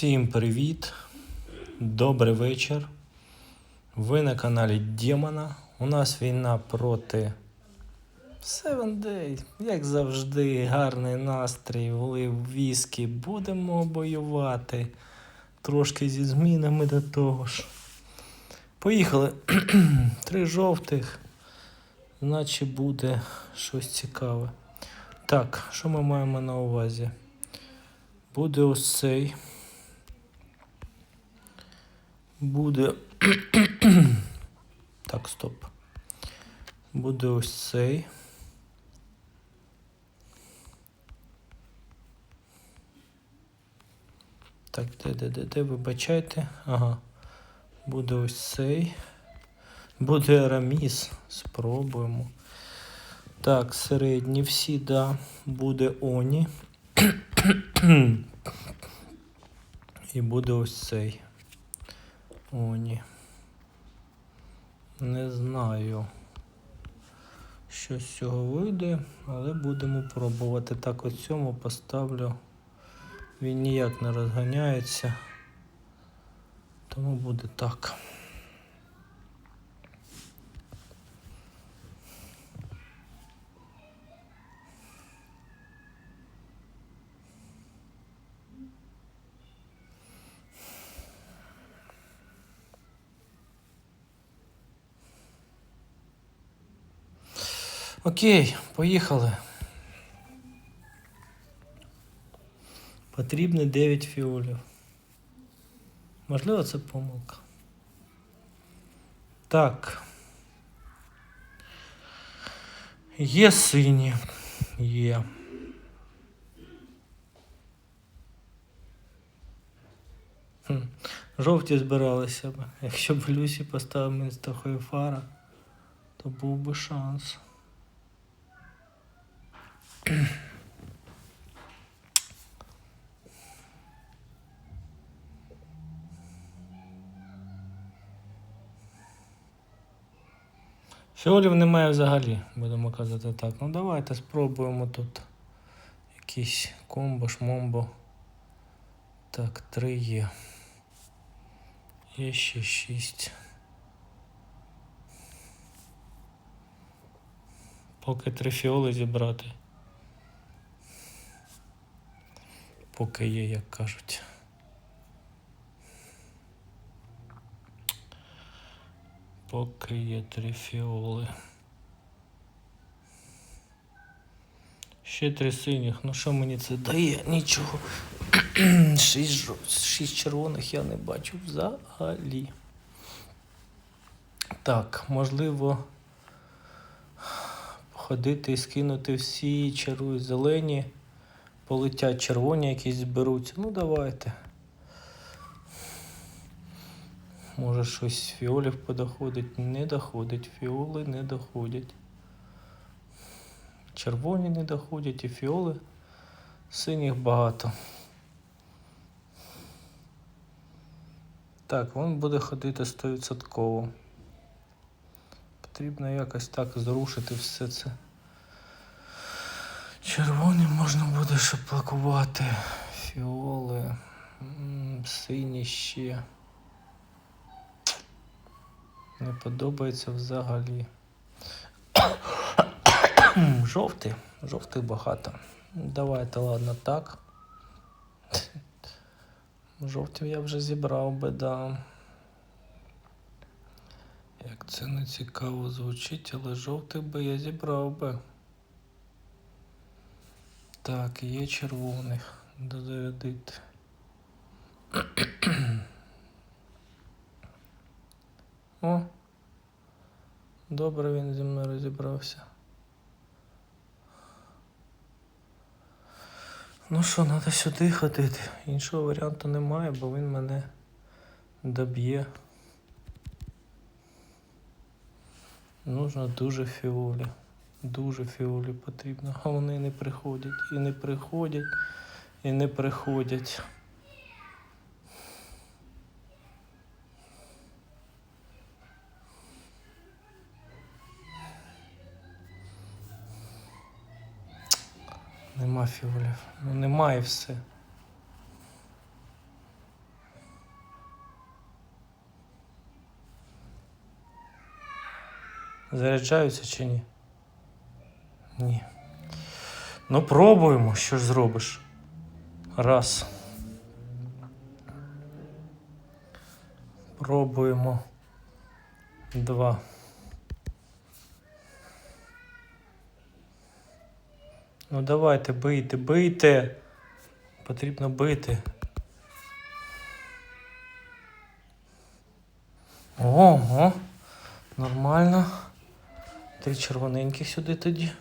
Всім привіт! Добрий вечір. Ви на каналі Демона. У нас війна проти Seven Day. Як завжди, гарний настрій, влив віскі. Будемо воювати. Трошки зі змінами до того ж. Поїхали. Три жовтих. Значить буде щось цікаве. Так, що ми маємо на увазі? Буде ось цей. Буде. так, стоп. Буде ось цей. Так, де, де, де, де, вибачайте. Ага. Буде ось цей. Буде Араміс. Спробуємо. Так, середні всі, да. Буде Оні. І буде ось цей. Оні. Не знаю, що з цього вийде, але будемо пробувати. Так, ось цьому поставлю. Він ніяк не розганяється. Тому буде так. Окей, поїхали. Потрібно 9 фіолів. Можливо, це помилка. Так. Є сині. Є. Жовті збиралися б. Якщо б Люсі поставив місто Хойфара, то був би шанс. Фіолів немає взагалі, будемо казати так. Ну давайте спробуємо тут якийсь комбо, шмомбо. Так, три є. Є ще шість. Поки три фіоли зібрати. Поки є, як кажуть. Поки є три фіоли. Ще три синіх. Ну що мені це дає? Нічого. шість, шість червоних я не бачу взагалі. Так, можливо, ходити і скинути всі чарують зелені. Полетять червоні якісь зберуться. Ну давайте. Може щось з фіолів подоходить. Не доходить. Фіоли не доходять. Червоні не доходять і фіоли. Синіх багато. Так, він буде ходити 100%. Потрібно якось так зрушити все це. Червоні можна буде ще плакувати. Фіоли. Сині ще. Не подобається взагалі. Жовтий. Жовтий багато. Давайте, ладно, так. Жовтів я вже зібрав би, да. Як це не цікаво звучить, але жовтих би я зібрав би. Так, є червоних. Дозарядити. О. Добре він зі мною розібрався. Ну що, треба сюди ходити. Іншого варіанту немає, бо він мене доб'є. Нужно дуже фіолі. Дуже фіолі потрібно. А вони не приходять. І не приходять, і не приходять. Нема фіолів. Ну немає все. Заряджаються чи ні? Ні. Ну, пробуємо, що ж зробиш. Раз. Пробуємо. Два. Ну давайте, бийте, бийте. Потрібно бити. Ого, нормально. Три червоненьких сюди тоді.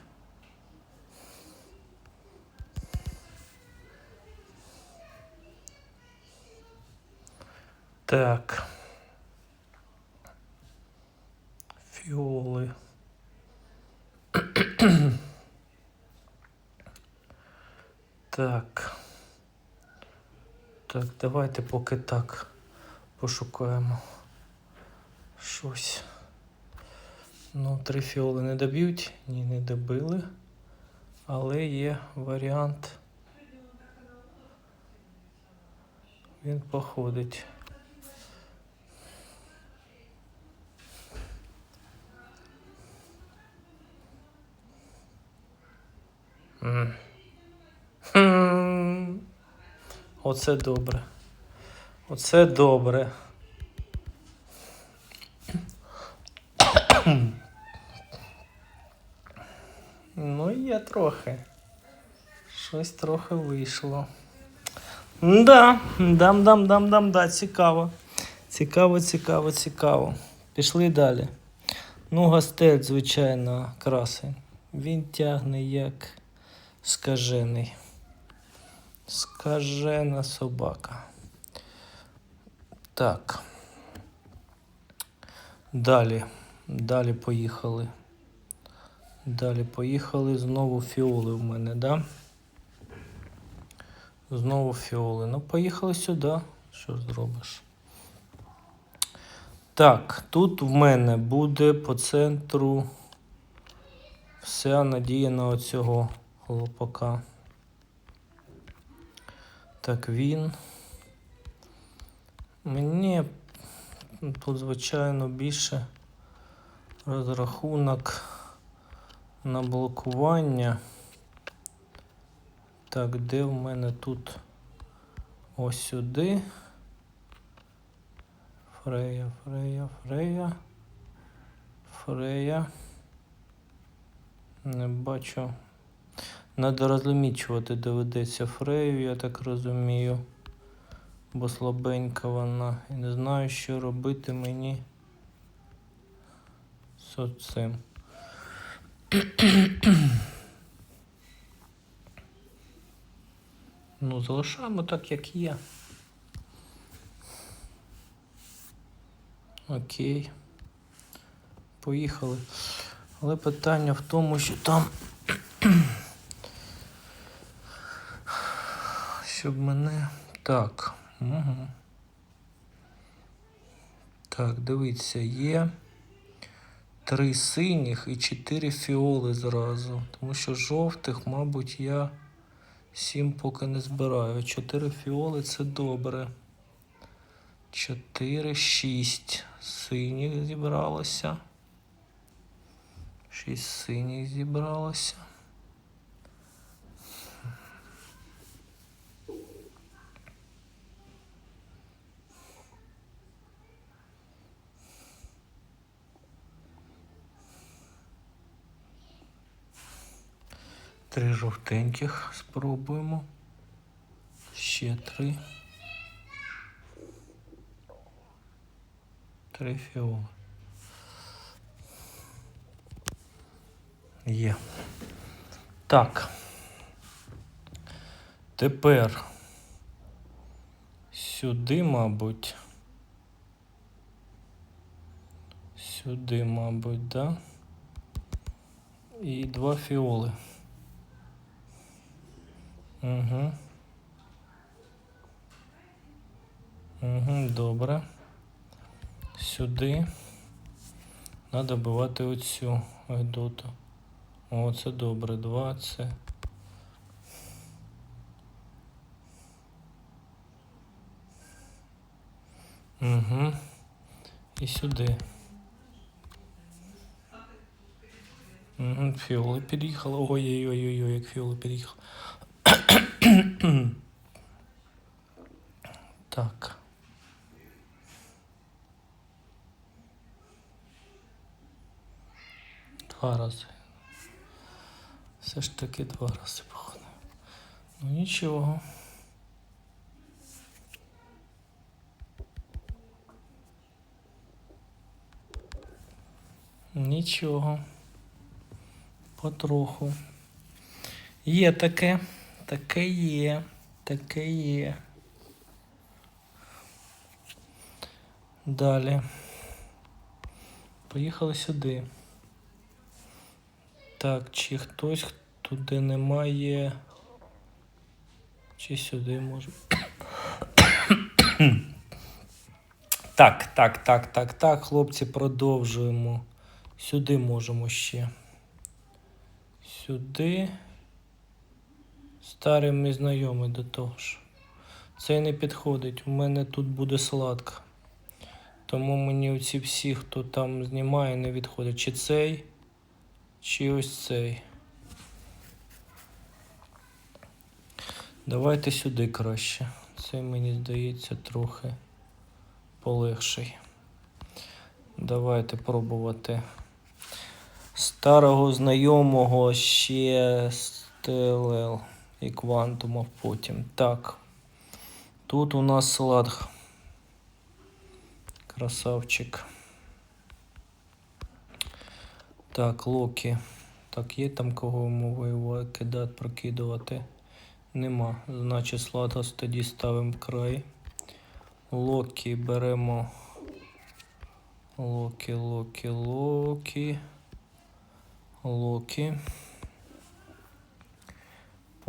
Так. Фіоли. Так. Так, давайте поки так пошукаємо щось. Ну, три фіоли не доб'ють? Ні, не добили. Але є варіант. Він походить. Оце добре. Оце добре. Ну, є трохи. Щось трохи вийшло. Да, дам, дам, дам, дам, да, цікаво. Цікаво, цікаво, цікаво. Пішли далі. Ну, гастель, звичайно, красень. Він тягне як скажений. Скажена собака. Так. Далі. Далі поїхали. Далі поїхали. Знову фіоли в мене, да? Знову фіоли. Ну, поїхали сюди. Що зробиш? Так, тут в мене буде по центру вся надія на оцього хлопака. Так, він. Мені тут, звичайно, більше розрахунок на блокування. Так, де в мене тут ось сюди? Фрея, Фрея, Фрея. Фрея. Не бачу. Надо розлімічувати доведеться Фрею, я так розумію. Бо слабенька вона. І не знаю, що робити мені з цим. ну, залишаємо так, як є. Окей. Поїхали. Але питання в тому, що там. Щоб мене. Так. Угу. Так, дивіться, є три синіх і чотири фіоли зразу. Тому що жовтих, мабуть, я сім поки не збираю. Чотири фіоли це добре. Чотири, шість синіх зібралося. Шість синіх зібралося. Три жовтеньких спробуємо. Ще три. Три фіоли. Є. Так. Тепер сюди, мабуть. Сюди, мабуть, да? І два фіоли. Угу. Угу, добре. Сюди. Треба добивати оцю гедоту. О, це добре. Два це. Угу. І сюди. Угу, фіоли під'їхали. Ой-ой-ой, як фіоли під'їхали. так. Два рази. Все ж таки два рази походу. Ну нічого. Нічого. Потроху. Є таке, таке є, таке є. Далі. Поїхали сюди. Так, чи хтось туди немає. Чи сюди може. Так, так, так, так, так, хлопці, продовжуємо. Сюди можемо ще. Сюди. Старий мій знайомий до того ж. Цей не підходить. У мене тут буде сладка. Тому мені оці всі, хто там знімає, не відходять. Чи цей, чи ось цей. Давайте сюди краще. Цей мені здається трохи полегший. Давайте пробувати старого знайомого ще з і квантумов потім. Так. Тут у нас слад. Красавчик. Так, Локі. Так, є там кого воювати, кидати, прокидувати? Нема. Значить, Сладгас тоді ставимо край. Локі беремо. Локі, Локі, Локі. Локі.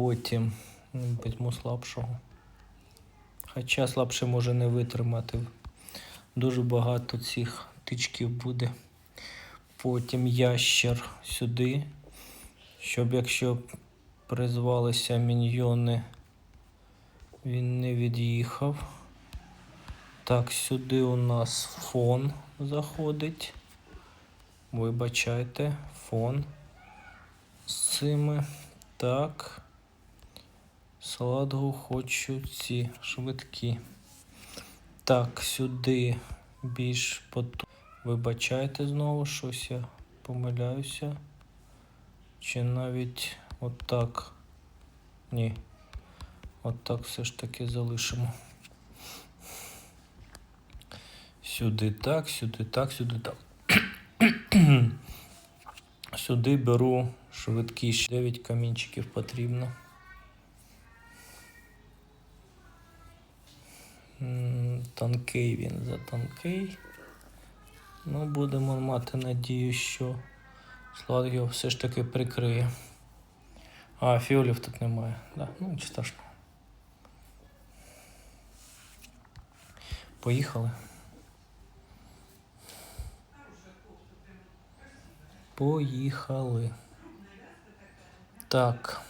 Потім ну, візьму слабшого. Хоча слабше може не витримати. Дуже багато цих тичків буде. Потім ящер сюди. Щоб якщо призвалися міньйони, він не від'їхав. Так, сюди у нас фон заходить. Вибачайте, фон з цими. Так. Салатгу хочу ці швидкі. Так, сюди більш поту. Вибачайте знову щось я помиляюся. Чи навіть отак. Ні. Отак все ж таки залишимо. Сюди так, сюди так, сюди так. Сюди беру швидкіше. 9 камінчиків потрібно. Тонкий він за тонкий. Ну, будемо мати надію, що склад його все ж таки прикриє. А, фіолів тут немає. Да, ну нічого страшного. Поїхали. Поїхали. Так.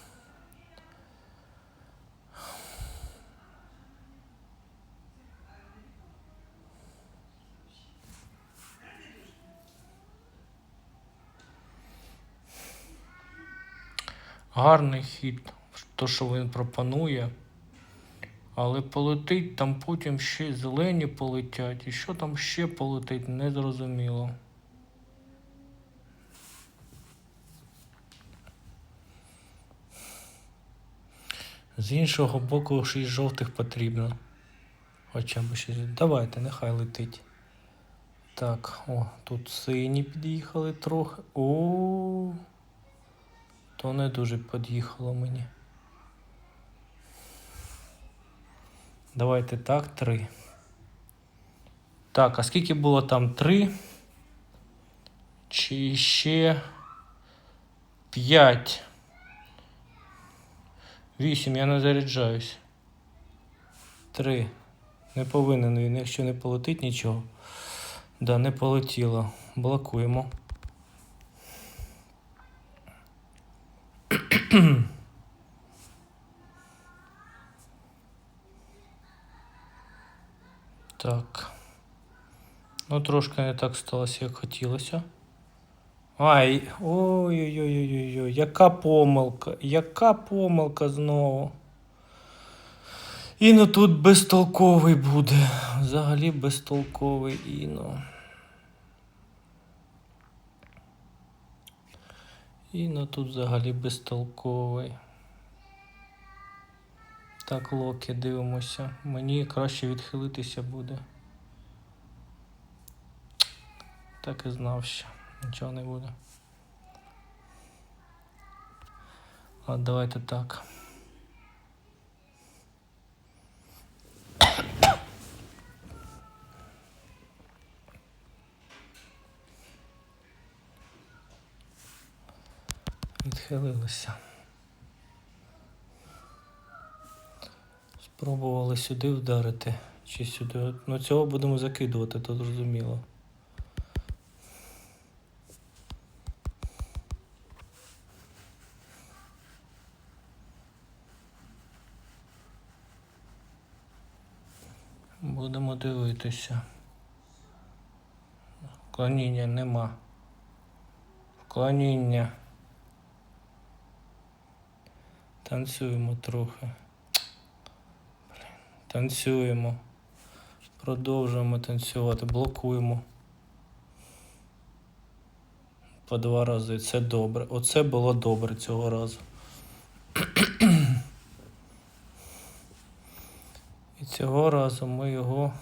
Гарний хід, то, що він пропонує. Але полетить там потім ще зелені полетять. І що там ще полетить, не зрозуміло. З іншого боку, шість жовтих потрібно. Хоча б щось. Давайте, нехай летить. Так, о, тут сині під'їхали трохи. О, то не дуже під'їхало мені. Давайте так, три. Так, а скільки було там? Три? Чи ще п'ять? Вісім, я не заряджаюсь. Три. Не повинен він, якщо не полетить нічого. Да, не полетіло. Блокуємо. Так. Ну, трошки не так сталося, як хотілося. Ай, ой-ой-ой-ой-ой, яка помилка, яка помилка знову. Іно тут безтолковий буде. Взагалі безтолковий Іно. Іно тут взагалі безтолковий. Так, Локі, дивимося. Мені краще відхилитися буде. Так і знав що. Нічого не буде. А давайте так. Відхилилися. Спробували сюди вдарити чи сюди. Ну цього будемо закидувати, то зрозуміло. Будемо дивитися. Вклоніння нема. Вклоніння. Танцюємо трохи. Танцюємо. Продовжуємо танцювати. Блокуємо. По два рази. Це добре. Оце було добре цього разу. І цього разу ми його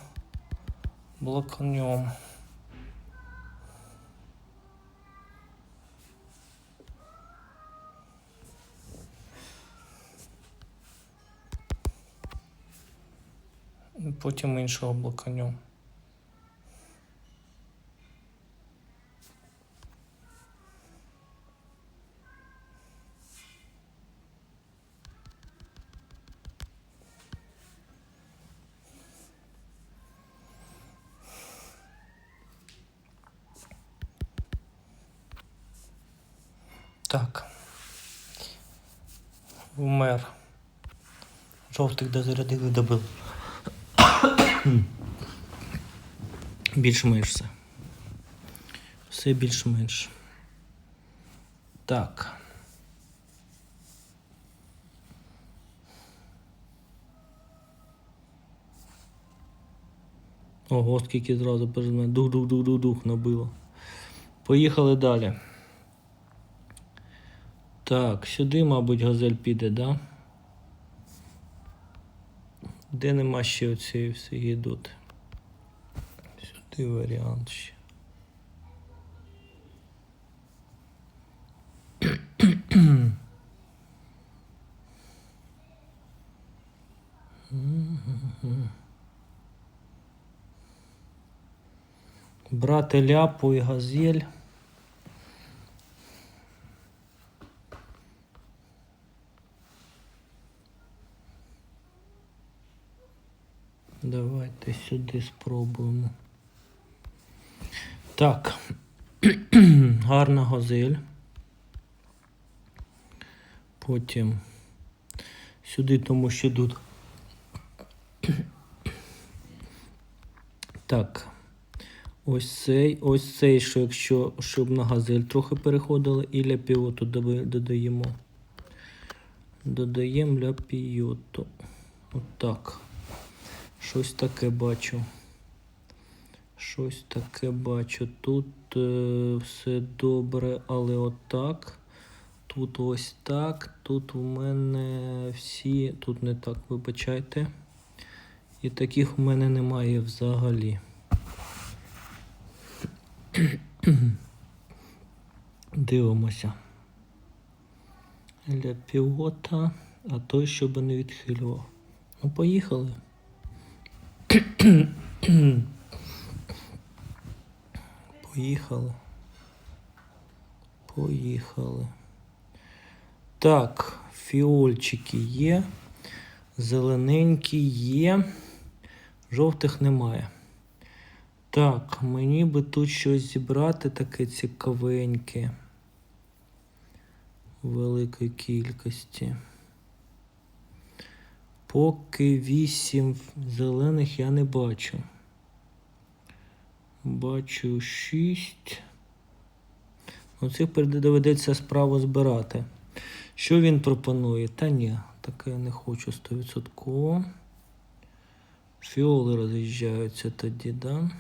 блокнемо. Потім іншого блокнем. Так. Вмер. Жовтих дозарядили, добили. Більш-менш все. Все більш-менш. Так. Ого, скільки зразу перед мене. Дух-дух-дух-дух-дух набило. Поїхали далі. Так, сюди, мабуть, газель піде, да? Де нема ще оцієї всієї доти? Сюди варіант ще. Брати ляпу і газель. Давайте сюди спробуємо. Так. Гарна газель. Потім сюди, тому що тут. Так. Ось цей, ось цей, що якщо щоб на газель трохи переходили, і ляпіоту дода- додаємо. Додаємо ляпіоту. Отак. Щось таке бачу. Щось таке бачу. Тут е, все добре, але отак. Тут ось так. Тут у мене всі. Тут не так, вибачайте. І таких у мене немає взагалі. Дивимося. Для пілота, а той, щоб не відхилював. Ну, поїхали. Поїхали. Поїхали. Так, фіольчики є. Зелененькі є. Жовтих немає. Так, мені би тут щось зібрати таке цікавеньке. У великій кількості. Поки вісім зелених я не бачу. Бачу шість. Оцих доведеться справу збирати. Що він пропонує? Та ні, таке я не хочу 100%. Фіоли роз'їжджаються тоді, да?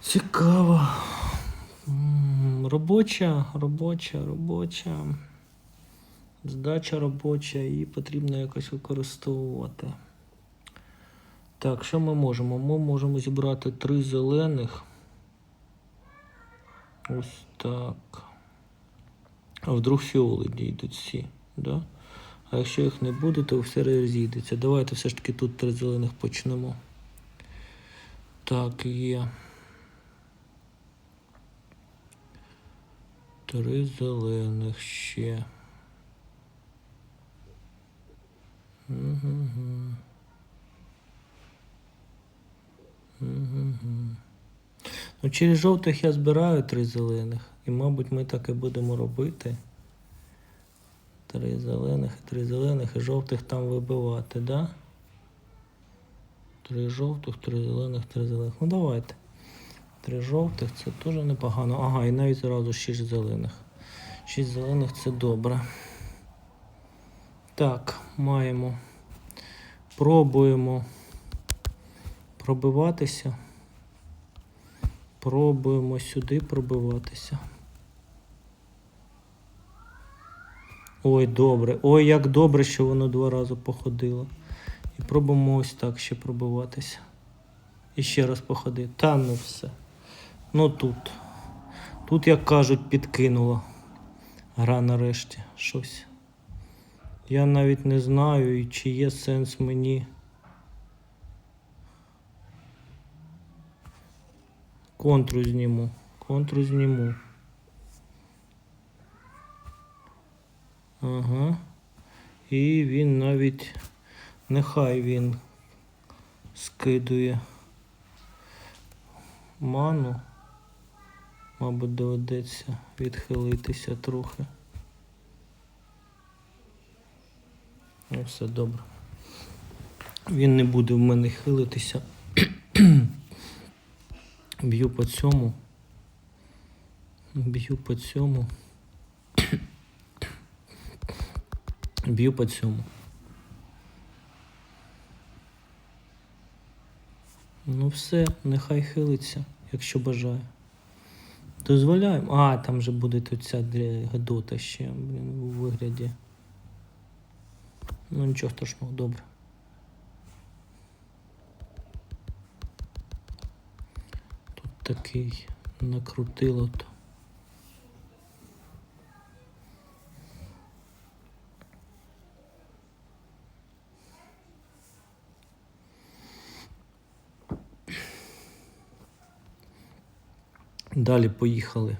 Цікаво. Робоча, робоча, робоча. Здача робоча, її потрібно якось використовувати. Так, що ми можемо? Ми можемо зібрати три зелених. Ось так. А вдруг фіоли дійдуть всі, да? А якщо їх не буде, то все розійдеться. Давайте все ж таки тут три зелених почнемо. Так, є. Три зелених ще. Угу. Угу. Ну, через жовтих я збираю три зелених. І, мабуть, ми так і будемо робити. Три зелених три зелених і жовтих там вибивати, да? Три жовтих, три зелених, три зелених. Ну давайте. Три жовтих це теж непогано. Ага, і навіть зразу шість зелених. Шість зелених це добре. Так, маємо. Пробуємо пробиватися. Пробуємо сюди пробиватися. Ой, добре. Ой, як добре, що воно два рази походило. І пробуємо ось так ще пробиватися. І ще раз походити. Та ну все. Ну тут. Тут, як кажуть, підкинуло. Гра нарешті щось. Я навіть не знаю, чи є сенс мені. Контру зніму. Контру зніму. Ага. І він навіть нехай він скидує ману. Мабуть, доведеться відхилитися трохи. Ну, все добре. Він не буде в мене хилитися. Б'ю по цьому. Б'ю по цьому. Б'ю по цьому. Ну все, нехай хилиться, якщо бажає. Дозволяємо. А, там же буде тут ця Гедота ще, блін, у вигляді. Ну нічого страшного, добре. Тут такий накрутило то. Далі поїхали.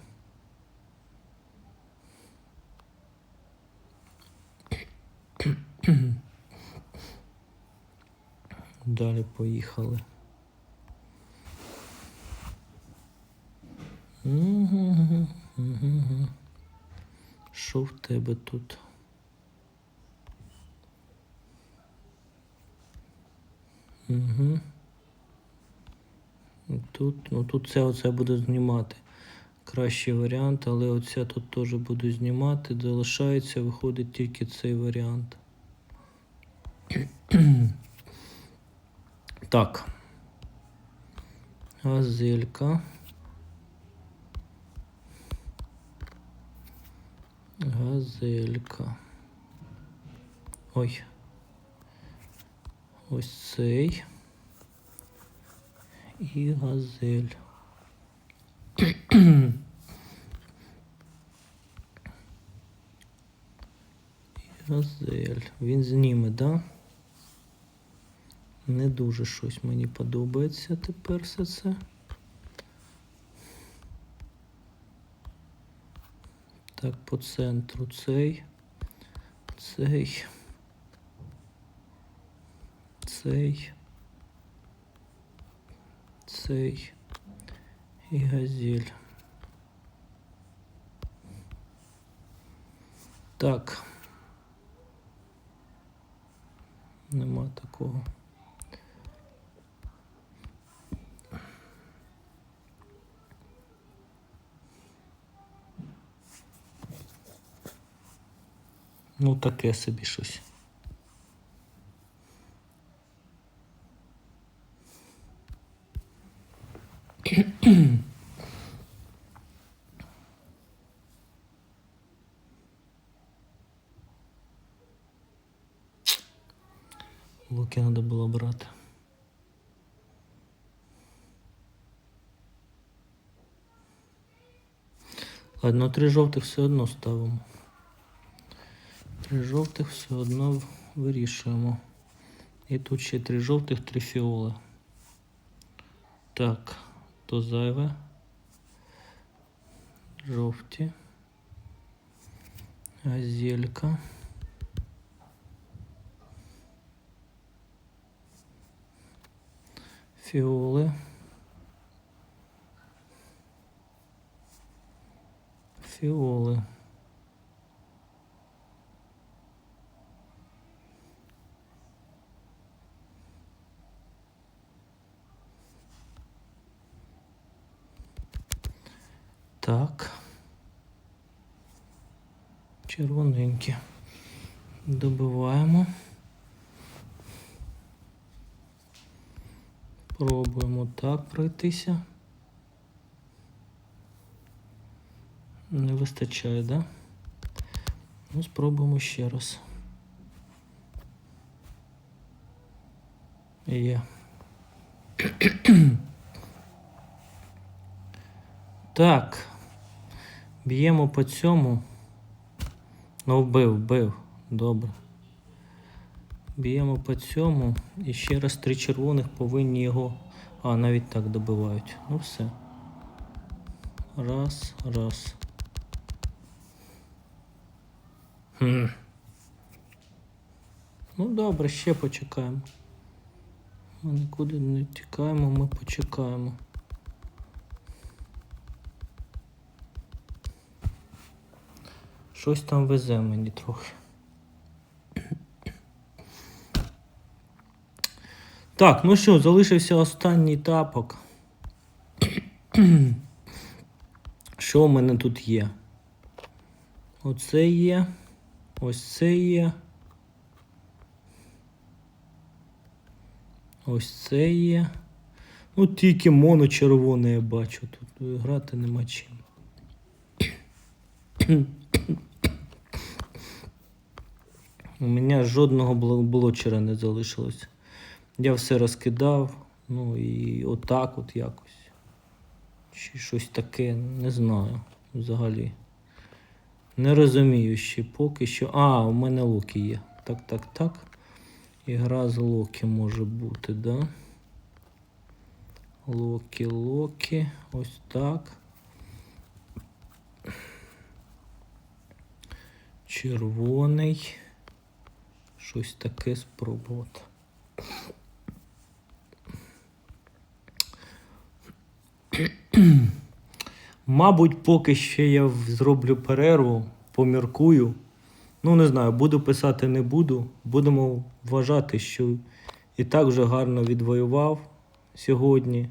Далі поїхали. Що в тебе тут? Угу. Тут, ну тут це оце буду знімати. Кращий варіант, але оце тут теж буду знімати. Залишається, виходить тільки цей варіант. Так. Газелька. Газелька. Ой. Ось цей. І газель. І газель. Він зніме, да? Не дуже щось мені подобається тепер все це. Так, по центру цей, цей, цей, цей і газель. Так. Нема такого. Ну, таке собі щось. Луки треба було брати. Ладно, три жовтих все одно ставимо. Три жовтих все одно вирішуємо. І тут ще три жовтих, три фіоли. Так, то зайве. Жовті. Азелька. Фіоли. Фіоли. Так. Червоненькі. Добиваємо. Пробуємо так пройтися. Не вистачає, да? Ну, спробуємо ще раз. Є. Так. Б'ємо по цьому. Ну, вбив, вбив. Добре. Б'ємо по цьому. І ще раз три червоних повинні його. А, навіть так добивають. Ну все. Раз, раз. Хм. Ну добре, ще почекаємо. Ми нікуди не тікаємо, ми почекаємо. Щось там везе мені трохи. Так, ну що, залишився останній тапок. Що в мене тут є? Оце є. Ось це є. Ось це є. Ну, тільки моно червоне я бачу. Тут грати нема чим. У мене жодного блочера не залишилось. Я все розкидав, ну і отак от якось. Чи щось таке, не знаю взагалі. Не розумію ще поки що. А, у мене локі є. Так, так, так. Ігра з локі може бути, да? Локі, локі. Ось так. Червоний. Щось таке спробувати. Мабуть, поки ще я зроблю перерву, поміркую. Ну, не знаю, буду писати, не буду. Будемо вважати, що і так вже гарно відвоював сьогодні.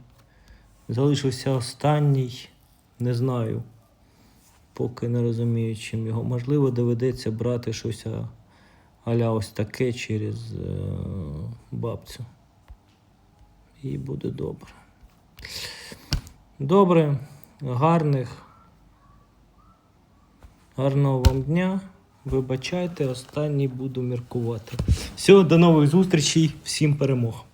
Залишився останній, не знаю. Поки не розумію, чим його. Можливо, доведеться брати щось аля ось таке через е- бабцю. І буде добре. Добре, гарних. Гарного вам дня. Вибачайте, останній буду міркувати. Все, до нових зустрічей, всім перемог.